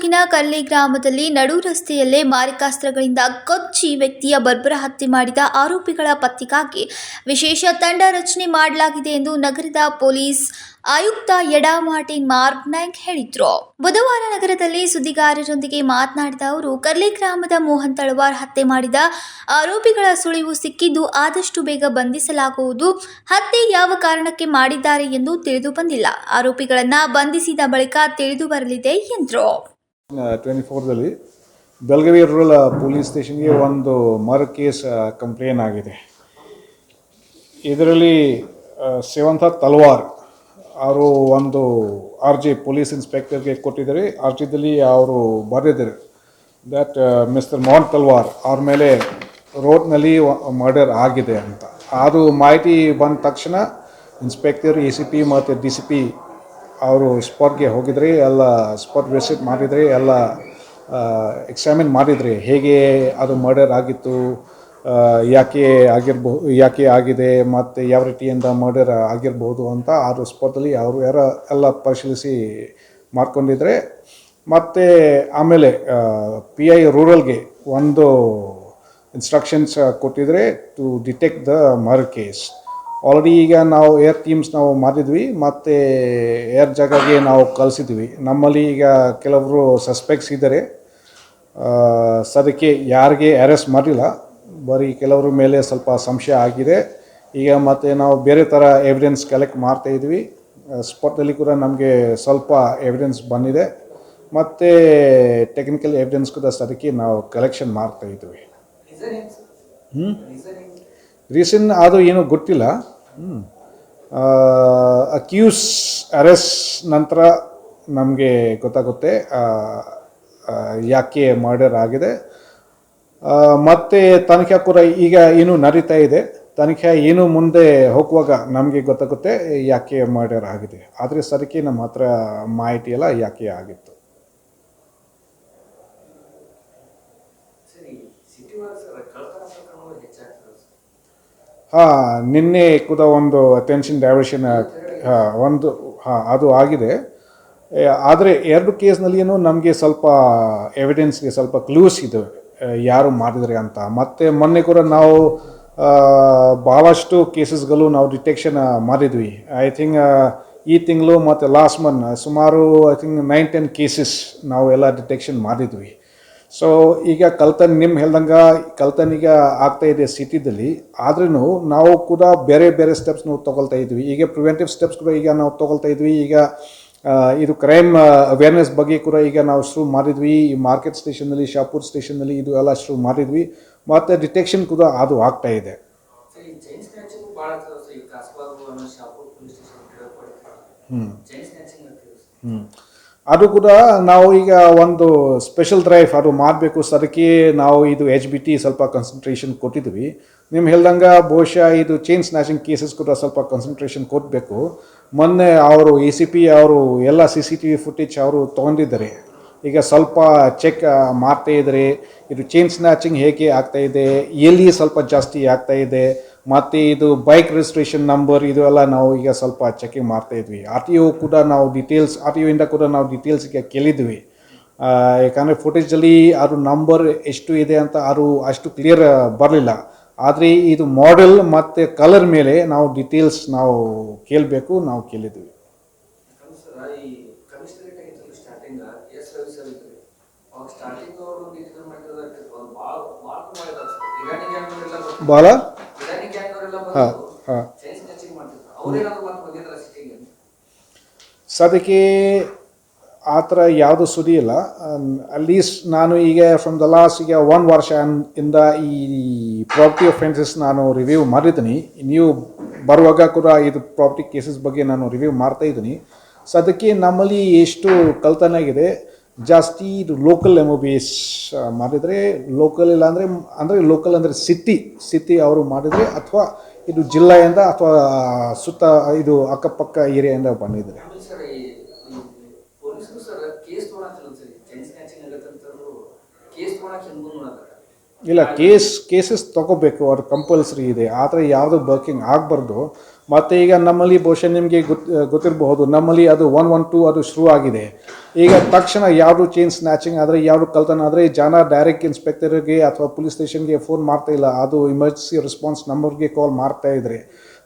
ತಾಲೂಕಿನ ಕಲ್ಲಿ ಗ್ರಾಮದಲ್ಲಿ ನಡು ರಸ್ತೆಯಲ್ಲೇ ಮಾರಿಕಾಸ್ತ್ರಗಳಿಂದ ಕೊಚ್ಚಿ ವ್ಯಕ್ತಿಯ ಬರ್ಬರ ಹತ್ಯೆ ಮಾಡಿದ ಆರೋಪಿಗಳ ಪತ್ತೆಗಾಗಿ ವಿಶೇಷ ತಂಡ ರಚನೆ ಮಾಡಲಾಗಿದೆ ಎಂದು ನಗರದ ಪೊಲೀಸ್ ಆಯುಕ್ತ ಯಡಾ ಮಾರ್ಟಿನ್ ಮಾರ್ಕ್ ನಾಯ್ಕ್ ಹೇಳಿದ್ರು. ಬುಧವಾರ ನಗರದಲ್ಲಿ ಸುದ್ದಿಗಾರರೊಂದಿಗೆ ಮಾತನಾಡಿದ ಅವರು ಕರ್ಲಿ ಗ್ರಾಮದ ಮೋಹನ್ ತಳವಾರ್ ಹತ್ಯೆ ಮಾಡಿದ ಆರೋಪಿಗಳ ಸುಳಿವು ಸಿಕ್ಕಿದ್ದು ಆದಷ್ಟು ಬೇಗ ಬಂಧಿಸಲಾಗುವುದು, ಹತ್ಯೆ ಯಾವ ಕಾರಣಕ್ಕೆ ಮಾಡಿದ್ದಾರೆ ಎಂದು ತಿಳಿದು ಬಂದಿಲ್ಲ. ಆರೋಪಿಗಳನ್ನ ಬಂಧಿಸಿದ ಬಳಿಕ ತಿಳಿದು ಬರಲಿದೆ ಎಂದರು. ಟ್ವೆಂಟಿ ಫೋರ್ದಲ್ಲಿ ಬೆಳಗಾವಿ ರೂರಲ್ ಪೊಲೀಸ್ ಸ್ಟೇಷನ್ಗೆ ಒಂದು ಮರ್ ಕೇಸ್ ಕಂಪ್ಲೇನ್ ಆಗಿದೆ. ಇದರಲ್ಲಿ ಸೇವಂತ ತಲ್ವಾರ್ ಅವರು ಒಂದು ಆರ್ ಜಿ ಪೊಲೀಸ್ ಇನ್ಸ್ಪೆಕ್ಟರ್ಗೆ ಕೊಟ್ಟಿದ್ದಾರೆ. ಆರ್ ಜಿದಲ್ಲಿ ಅವರು ಬರೆದಿದ್ದಾರೆ ದಟ್ ಮಿಸ್ಟರ್ ಮೋಹನ್ ತಲ್ವಾರ್ ಅವ್ರ ಮೇಲೆ ರೋಡ್ನಲ್ಲಿ ಮರ್ಡರ್ ಆಗಿದೆ ಅಂತ. ಅದು ಮಾಹಿತಿ ಬಂದ ತಕ್ಷಣ ಇನ್ಸ್ಪೆಕ್ಟರ್, ಎ ಸಿ ಪಿ ಮತ್ತು ಡಿ ಸಿ ಪಿ ಅವರು ಸ್ಪಾಟ್ಗೆ ಹೋಗಿದ್ರಿ, ಎಲ್ಲ ಸ್ಪಾಟ್ ವಿಸಿಟ್ ಮಾಡಿದ್ರಿ, ಎಲ್ಲ ಎಕ್ಸಾಮಿನ್ ಮಾಡಿದ್ರಿ. ಹೇಗೆ ಅದು ಮರ್ಡರ್ ಆಗಿತ್ತು ಯಾಕೆ ಆಗಿರ್ಬಹುದು ಯಾಕೆ ಆಗಿದೆ, ಮತ್ತು ಯಾವ ರೀತಿಯಿಂದ ಮರ್ಡರ್ ಆಗಿರ್ಬೋದು ಅಂತ ಆರು ಸ್ಪಾಟಲ್ಲಿ ಅವರು ಯಾರ ಎಲ್ಲ ಪರಿಶೀಲಿಸಿ ಮಾಡ್ಕೊಂಡಿದ್ರೆ, ಮತ್ತು ಆಮೇಲೆ ಪಿ ಐ ರೂರಲ್ಗೆ ಒಂದು ಇನ್ಸ್ಟ್ರಕ್ಷನ್ಸ್ ಕೊಟ್ಟಿದ್ರೆ to detect the murder case already ಈಗ ನಾವು ಏರ್ ಟೀಮ್ಸ್ ನಾವು ಮಾಡಿದ್ವಿ ಮತ್ತು ಏರ್ ಜಾಗಗೆ ನಾವು ಕಲಿಸಿದ್ವಿ ನಮ್ಮಲ್ಲಿ ಈಗ ಕೆಲವರು ಸಸ್ಪೆಕ್ಟ್ಸ್ ಇದ್ದಾರೆ ಸದ್ಯಕ್ಕೆ ಯಾರಿಗೆ ಅರೆಸ್ಟ್ ಮಾಡಿಲ್ಲ ಬರೀ ಕೆಲವ್ರ ಮೇಲೆ ಸ್ವಲ್ಪ ಸಂಶಯ ಆಗಿದೆ. ಈಗ ಮತ್ತು ನಾವು ಬೇರೆ ಥರ ಎವಿಡೆನ್ಸ್ ಕಲೆಕ್ಟ್ ಮಾಡ್ತಾ ಇದ್ವಿ. ಸ್ಪಾಟಲ್ಲಿ ಕೂಡ ನಮಗೆ ಸ್ವಲ್ಪ ಎವಿಡೆನ್ಸ್ ಬಂದಿದೆ. ಮತ್ತು ಟೆಕ್ನಿಕಲ್ ಎವಿಡೆನ್ಸ್ ಕೂಡ ಸದ್ಯಕ್ಕೆ ನಾವು ಕಲೆಕ್ಷನ್ ಮಾಡ್ತಾ ಇದ್ವಿ. ಹ್ಞೂ ರೀಸನ್ ಅದು ಏನೂ ಗೊತ್ತಿಲ್ಲ. ಅಕ್ಯೂಸ್ ಅರೆಸ್ಟ್ ನಂತರ ನಮಗೆ ಗೊತ್ತಾಗುತ್ತೆ ಯಾಕೆ ಮರ್ಡರ್ ಆಗಿದೆ. ಮತ್ತೆ ತನಿಖೆ ಕೂಡ ಈಗ ಏನು ನರಿತಾ ಇದೆ. ತನಿಖೆ ಏನು ಮುಂದೆ ಹೋಗುವಾಗ ನಮಗೆ ಗೊತ್ತಾಗುತ್ತೆ ಯಾಕೆ ಮರ್ಡರ್ ಆಗಿದೆ. ಆದರೆ ಸರಿಕೆ ನಮ್ಮ ಹತ್ರ ಮಾಹಿತಿ ಎಲ್ಲ ಯಾಕೆ ಆಗಿತ್ತು. ಸರ್ ಹಾಂ ನಿನ್ನೆ ಕೂಡ ಒಂದು ಅಟೆನ್ಷನ್ ಡೈವರ್ಷನ್ ಒಂದು ಹಾಂ ಅದು ಆಗಿದೆ. ಆದರೆ ಎರಡು ಕೇಸ್ನಲ್ಲಿಯೂ ನಮಗೆ ಸ್ವಲ್ಪ ಎವಿಡೆನ್ಸ್ಗೆ ಸ್ವಲ್ಪ ಕ್ಲೂಸ್ ಇದೆ ಯಾರು ಮಾಡಿದರೆ ಅಂತ. ಮತ್ತು ಮೊನ್ನೆ ಕೂಡ ನಾವು ಭಾಳಷ್ಟು ಕೇಸಸ್ಗಳು ನಾವು ಡಿಟೆಕ್ಷನ್ ಮಾಡಿದ್ವಿ. ಐ ಥಿಂಕ್ ಈ ತಿಂಗಳು ಮತ್ತು ಲಾಸ್ಟ್ ಮಂತ್ ಸುಮಾರು I think nine ten cases ನಾವು ಎಲ್ಲ ಡಿಟೆಕ್ಷನ್ ಮಾಡಿದ್ವಿ. ಸೊ ಈಗ ಕಲ್ತನ್ ನಿಮ್ಮ ಹೇಳ್ದಂಗೆ ಕಲ್ತನ್ ಈಗ ಆಗ್ತಾ ಇದೆ ಸಿಟಿದಲ್ಲಿ. ಆದ್ರೂ ನಾವು ಕೂಡ ಬೇರೆ ಬೇರೆ ಸ್ಟೆಪ್ಸ್ ನಾವು ತೊಗೊಳ್ತಾ ಇದ್ವಿ. ಈಗ ಪ್ರಿವೆಂಟಿವ್ ಸ್ಟೆಪ್ಸ್ ಕೂಡ ಈಗ ನಾವು ತೊಗೊಳ್ತಾ ಇದ್ವಿ. ಈಗ ಇದು ಕ್ರೈಮ್ ಅವೇರ್ನೆಸ್ ಬಗ್ಗೆ ಕೂಡ ಈಗ ನಾವು ಶುರು ಮಾಡಿದ್ವಿ. ಈ ಮಾರ್ಕೆಟ್ ಸ್ಟೇಷನಲ್ಲಿ ಶಾಪುರ್ ಸ್ಟೇಷನಲ್ಲಿ ಇದು ಎಲ್ಲ ಶುರು ಮಾಡಿದ್ವಿ. ಮತ್ತು ಡಿಟೆಕ್ಷನ್ ಕೂಡ ಅದು ಆಗ್ತಾ ಇದೆ. ಸ್ಟೇಷನ್ ಹ್ಞೂ ಅದು ಕೂಡ ನಾವು ಈಗ ಒಂದು ಸ್ಪೆಷಲ್ ಡ್ರೈವ್ ಅದು ಮಾಡಬೇಕು ಸದಕ್ಕೆ ನಾವು ಇದು ಎಚ್ ಬಿ ಟಿ ಸ್ವಲ್ಪ ಕನ್ಸಂಟ್ರೇಷನ್ ಕೊಟ್ಟಿದ್ವಿ. ನಿಮ್ಮ ಹೇಳ್ದಂಗೆ ಬಹುಶಃ ಇದು ಚೈನ್ ಸ್ನ್ಯಾಚಿಂಗ್ ಕೇಸಸ್ ಕೂಡ ಸ್ವಲ್ಪ ಕನ್ಸಂಟ್ರೇಷನ್ ಕೊಡಬೇಕು. ಮೊನ್ನೆ ಅವರು ಎ ಸಿ ಪಿ ಅವರು ಎಲ್ಲ C C T V footage ಅವರು ತೊಗೊಂಡಿದ್ದಾರೆ. ಈಗ ಸ್ವಲ್ಪ ಚೆಕ್ ಮಾಡ್ತಾ ಇದ್ದಾರೆ ಇದು ಚೈನ್ ಸ್ನ್ಯಾಚಿಂಗ್ ಹೇಗೆ ಆಗ್ತಾ ಇದೆ, ಎಲ್ಲಿ ಸ್ವಲ್ಪ ಜಾಸ್ತಿ ಆಗ್ತಾ ಇದೆ ಮತ್ತು ಇದು ಬೈಕ್ ರಿಜಿಸ್ಟ್ರೇಷನ್ ನಂಬರ್ ಇದು ಎಲ್ಲ ನಾವು ಈಗ ಸ್ವಲ್ಪ ಚೆಕಿಂಗ್ ಮಾಡ್ತಾಯಿದ್ವಿ ಆರ್ ಟಿ ಒ ಕೂಡ ನಾವು ಡೀಟೇಲ್ಸ್ ಆರ್ ಟಿ ಇಂದ ಕೂಡ ನಾವು ಡೀಟೇಲ್ಸ್ ಈಗ ಕೇಳಿದ್ವಿ. ಯಾಕಂದರೆ ಫುಟೇಜಲ್ಲಿ ಅದು ನಂಬರ್ ಎಷ್ಟು ಇದೆ ಅಂತ ಅದು ಅಷ್ಟು ಕ್ಲಿಯರ್ ಬರಲಿಲ್ಲ. ಆದರೆ ಇದು ಮಾಡೆಲ್ ಮತ್ತು ಕಲರ್ ಮೇಲೆ ನಾವು ಡೀಟೇಲ್ಸ್ ನಾವು ಕೇಳಬೇಕು ನಾವು ಕೇಳಿದ್ವಿ. ಭಾಳ ಸದ್ಯಕ್ಕೆ ಆ ಥರ ಯಾವುದು ಸುದ್ದಿ ಇಲ್ಲ. ಅಟ್ಲೀಸ್ಟ್ ನಾನು ಈಗ ಫ್ರಮ್ ದ ಲಾಸ್ಟ್ ಈಗ ಒನ್ ವರ್ಷ ಇಂದ ಈ ಪ್ರಾಪರ್ಟಿ ಅಫೆನ್ಸಸ್ ನಾನು ರಿವ್ಯೂ ಮಾಡಿದ್ದೀನಿ. ನೀವು ಬರುವಾಗ ಕೂಡ ಇದು ಪ್ರಾಪರ್ಟಿ ಕೇಸಸ್ ಬಗ್ಗೆ ನಾನು ರಿವ್ಯೂ ಮಾಡ್ತಾ ಇದ್ದೀನಿ. ಸದ್ಯಕ್ಕೆ ನಮ್ಮಲ್ಲಿ ಎಷ್ಟು ಕಲ್ತನಾಗಿದೆ ಜಾಸ್ತಿ ಇದು local M O B S ಮಾಡಿದರೆ ಲೋಕಲ್ ಇಲ್ಲ ಅಂದರೆ ಅಂದರೆ ಲೋಕಲ್ ಅಂದರೆ ಸಿಟಿ ಸಿಟಿ ಅವರು ಮಾಡಿದರೆ ಅಥವಾ ಇದು ಜಿಲ್ಲೆಯಿಂದ ಅಥವಾ ಸುತ್ತ ಇದು ಅಕ್ಕಪಕ್ಕ ಏರಿಯಾಯಿಂದ ಬಂದಿದ್ದಾರೆ ಇಲ್ಲ ಕೇಸ್ ಕೇಸಸ್ ತಗೋಬೇಕು ಅವ್ರು ಕಂಪಲ್ಸರಿ ಇದೆ. ಆದರೆ ಯಾವುದು ಬರ್ಕಿಂಗ್ ಆಗಬಾರ್ದು. ಮತ್ತು ಈಗ ನಮ್ಮಲ್ಲಿ ಬಹುಶಃ ನಿಮಗೆ ಗೊತ್ ಗೊತ್ತಿರಬಹುದು. ನಮ್ಮಲ್ಲಿ ಅದು ಒನ್ ಒನ್ ಟು ಅದು ಶುರು ಆಗಿದೆ. ಈಗ ತಕ್ಷಣ ಯಾರು ಚೈನ್ ಸ್ನ್ಯಾಚಿಂಗ್ ಆದರೆ ಯಾರು ಕಲ್ತನ ಆದರೆ, ಜನ ಡೈರೆಕ್ಟ್ ಇನ್ಸ್ಪೆಕ್ಟರ್ಗೆ ಅಥವಾ ಪೊಲೀಸ್ ಸ್ಟೇಷನ್ಗೆ ಫೋನ್ ಮಾಡ್ತಾ ಇಲ್ಲ. ಅದು ಎಮರ್ಜೆನ್ಸಿ ರೆಸ್ಪಾನ್ಸ್ ನಂಬರ್ಗೆ ಕಾಲ್ ಮಾಡ್ತಾ ಇದ್ರೆ.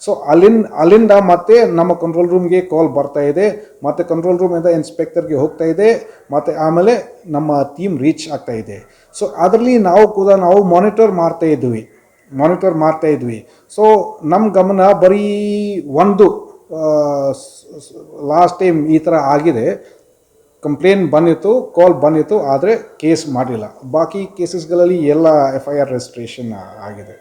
ಸೊ ಅಲ್ಲಿಂದ ಅಲ್ಲಿಂದ ಮತ್ತೆ ನಮ್ಮ ಕಂಟ್ರೋಲ್ ರೂಮ್ಗೆ ಕಾಲ್ ಬರ್ತಾ ಇದೆ. ಮತ್ತು ಕಂಟ್ರೋಲ್ ರೂಮಿಂದ ಇನ್ಸ್ಪೆಕ್ಟರ್ಗೆ ಹೋಗ್ತಾ ಇದೆ. ಮತ್ತು ಆಮೇಲೆ ನಮ್ಮ ಟೀಮ್ ರೀಚ್ ಆಗ್ತಾ ಇದೆ. ಸೊ ಅದರಲ್ಲಿ ನಾವು ಕೂಡ ನಾವು ಮಾನಿಟರ್ ಮಾಡ್ತಾ ಇದ್ವಿ. ಮಾನಿಟರ್ ಮಾಡ್ತಾ ಇದ್ವಿ. ಸೊ ನಮ್ಮ ಗಮನ ಬರೀ ಒಂದು ಲಾಸ್ಟ್ ಟೈಮ್ ಈ ಥರ ಆಗಿದೆ. ಕಂಪ್ಲೇನ್ ಬಂದಿತ್ತು ಕಾಲ್ ಬಂದಿತ್ತು, ಆದರೆ ಕೇಸ್ ಮಾಡಿಲ್ಲ ಬಾಕಿ ಕೇಸಸ್ಗಳಲ್ಲಿ ಎಲ್ಲ ಎಫ್ ಐ ಆರ್ ರಿಜಿಸ್ಟ್ರೇಷನ್ ಆಗಿದೆ.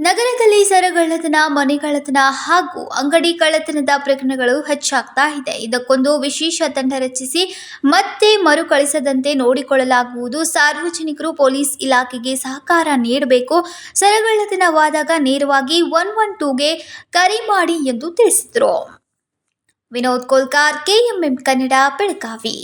ನಗರದಲ್ಲಿ ಸರಗಳ್ಳತನ ಮನೆಗಳ್ಳತನ ಹಾಗೂ ಅಂಗಡಿ ಕಳ್ಳತನದ ಪ್ರಕರಣಗಳು ಹೆಚ್ಚಾಗ್ತಾ ಇದೆ. ಇದಕ್ಕೊಂದು ವಿಶೇಷ ತಂಡ ರಚಿಸಿ ಮತ್ತೆ ಮರುಕಳಿಸದಂತೆ ನೋಡಿಕೊಳ್ಳಲಾಗುವುದು. ಸಾರ್ವಜನಿಕರು ಪೊಲೀಸ್ ಇಲಾಖೆಗೆ ಸಹಕಾರ ನೀಡಬೇಕು. ಸರಗಳ್ಳತನವಾದಾಗ ನೇರವಾಗಿ ಒನ್ ಒನ್ ಟೂಗೆ ಕರೆ ಮಾಡಿ ಎಂದು ತಿಳಿಸಿದರು. ವಿನೋದ್ ಕೋಲ್ಕಾರ್, ಕೆಎಂಎಂ ಕನ್ನಡ, ಬೆಳಗಾವಿ.